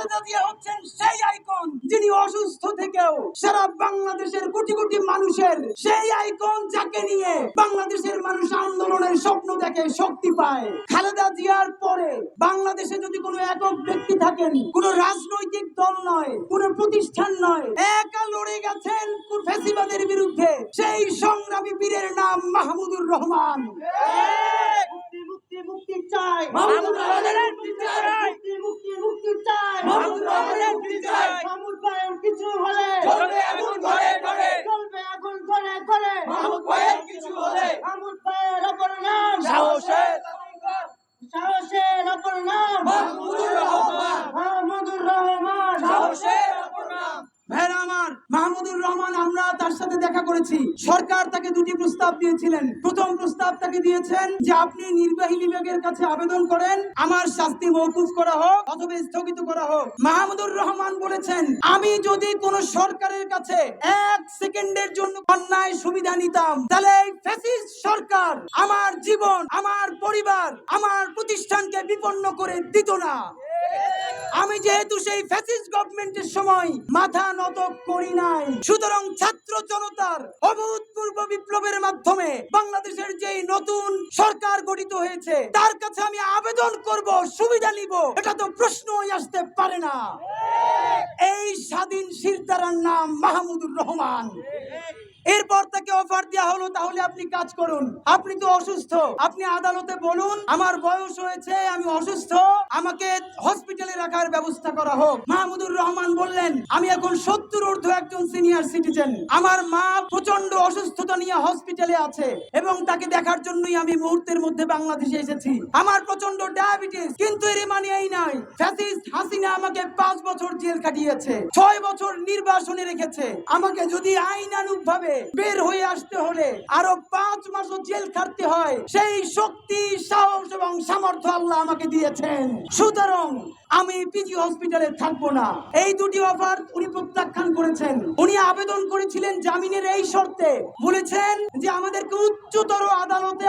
খালেদা জিয়া হচ্ছেন সেই আইকন যিনি অসুস্থ থেকেও সারা বাংলাদেশের কোটি কোটি মানুষের সেই আইকন যাকে নিয়ে বাংলাদেশের মানুষ আন্দোলনের স্বপ্ন দেখে শক্তি পায়। খালেদা জিয়ার পরে বাংলাদেশে যদি কোনো একক ব্যক্তি থাকেন কোন রাজনৈতিক দল নয় কোন প্রতিষ্ঠান নয় একা লড়ে গেছেন ফ্যাসিবাদের বিরুদ্ধে সেই সংগ্রামী বীরের নাম মাহমুদুর রহমান। মুক্তি মুক্তি মুক্তি চাই। more দেখা করেছি। সরকার তাকে দুটি প্রস্তাব দিয়েছিলেন। প্রথম প্রস্তাব তাকে দিয়েছেন যে আপনি নির্বাহী বিভাগের কাছে আবেদন করেন, আমার শাস্তি মৌকুফ করা হোক অথবা স্থগিত করা হোক। মাহমুদুর রহমান বলেছেন, আমি যদি কোন সরকারের কাছে এক সেকেন্ডের জন্য অন্যায় সুবিধা নিতাম, তাহলে ফ্যাসিস্ট সরকার আমার জীবন, আমার পরিবার, আমার প্রতিষ্ঠানকে বিপন্ন করে দিত না। আমি যেহেতু সেই ফ্যাসিস্ট গভর্নমেন্টের সময় মাথা নত করি নাই, সুতরাং ছাত্র জনতার অভূতপূর্ব বিপ্লবের মাধ্যমে বাংলাদেশের যে নতুন সরকার গঠিত হয়েছে, তার কাছে আমি আবেদন করব, সুবিধা নিব, এটা তো প্রশ্নই আসতে পারে না। এই স্বাধীন শিরদারার নাম মাহমুদুর রহমান। এরপর তাকে অফার দেওয়া হলো, তাহলে আপনি কাজ করুন। আপনি তো অসুস্থ। আপনি আদালতে বলুন, আমার বয়স হয়েছে, আমি অসুস্থ। আমাকে হসপিটালে রাখার ব্যবস্থা করা হোক। মাহমুদুর রহমান বললেন, আমি এখন সত্তর ঊর্ধ্ব একজন সিনিয়র সিটিজেন আমার মা প্রচণ্ড অসুস্থতা নিয়ে হসপিটালে আছে এবং তাকে দেখার জন্যই আমি মুহূর্তের মধ্যে বাংলাদেশে এসেছি। আমার প্রচণ্ড ডায়াবেটিস কিন্তু এর মানে এই নয় ফ্যাসিস্ট হাসিনা আমাকে পাঁচ বছর জেল কাটিয়েছে, ছয় বছর নির্বাসনে রেখেছে। আমাকে যদি ভাবে বের হয়ে আসতে হলে আরও পাঁচ মাসও জেল খাটতে হয়, সেই শক্তি, সাহস এবং সামর্থ্য আল্লাহ আমাকে দিয়েছেন। সুতরাং আমি পিজি হসপিটালে থাকব না। এই দুটি অফার উনি প্রত্যাখ্যান করেছেন। উনি আবেদন করেছিলেন জামিনের এই শর্তে। বলেছেন যে আমাদেরকে উচ্চতর আদালতে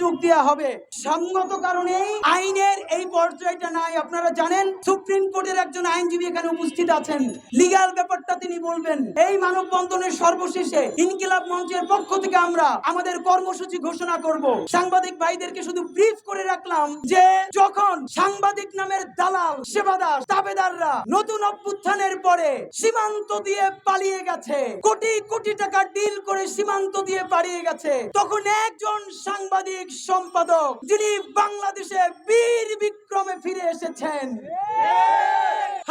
সুযোগ দেওয়া হবে। সঙ্গত কারণে আইনের এই পর্যায়টা নাই। আপনারা জানেন, সুপ্রিম কোর্টের একজন আইনজীবী এখানে উপস্থিত আছেন। লিগ্যাল ব্যাপারটা তিনি বলবেন, এই মানববন্ধনের সর্বশেষে ইনকিলাব মঞ্চের পক্ষ থেকে আমরা আমাদের কর্মসূচি ঘোষণা করব। সাংবাদিক ভাইদেরকে শুধু ব্রিফ করে রাখলাম যে, যখন সাংবাদিক নামের দালাল, সেবাদার, তাবেদাররা নতুন অভ্যুত্থানের পরে সীমান্ত দিয়ে পালিয়ে গেছে, কোটি কোটি টাকা ডিল করে সীমান্ত দিয়ে পালিয়ে গেছে, তখন একজন সাংবাদিক সম্পাদক যিনি বাংলাদেশে বীর বিক্রমে ফিরে এসেছেন।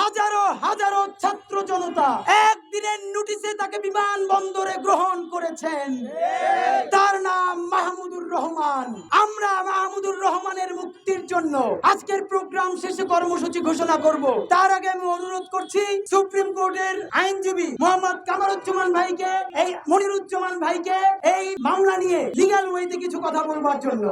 হাজারো হাজারো ছাত্র জনতা একদিনের নোটিশে তাকে বিমানবন্দরে গ্রহণ করেছেন। তার নাম মাহমুদুর রহমান। আমরা মাহমুদুর রহমানের মুক্তির জন্য আজকের প্রোগ্রাম শেষে কর্মসূচি ঘোষণা করব। তার আগে আমি অনুরোধ করছি, সুপ্রিম কোর্টের আইনজীবী মোহাম্মদ কামারুজ্জামান ভাইকে, এই মনিরুজ্জামান ভাইকে এই মামলা নিয়ে লিগাল ওয়েতে কিছু কথা বলবার জন্য।